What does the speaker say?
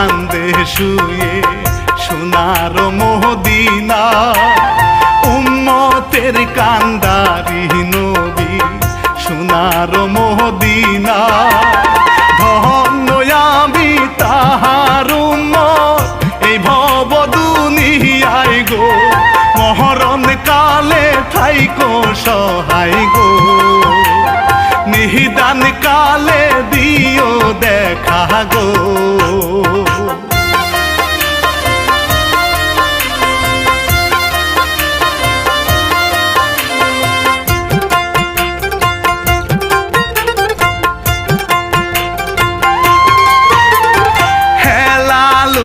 কান্দে শুয়ে সোনার মোহদিনা, উম্মতের কান্দারি নবী, সোনার মোহদিনা। ধন্য আমি তাহার এই ভব দুনিয়ায় গো, মহরণ কালে থাইকো সহায় গো। নিহিদান কালে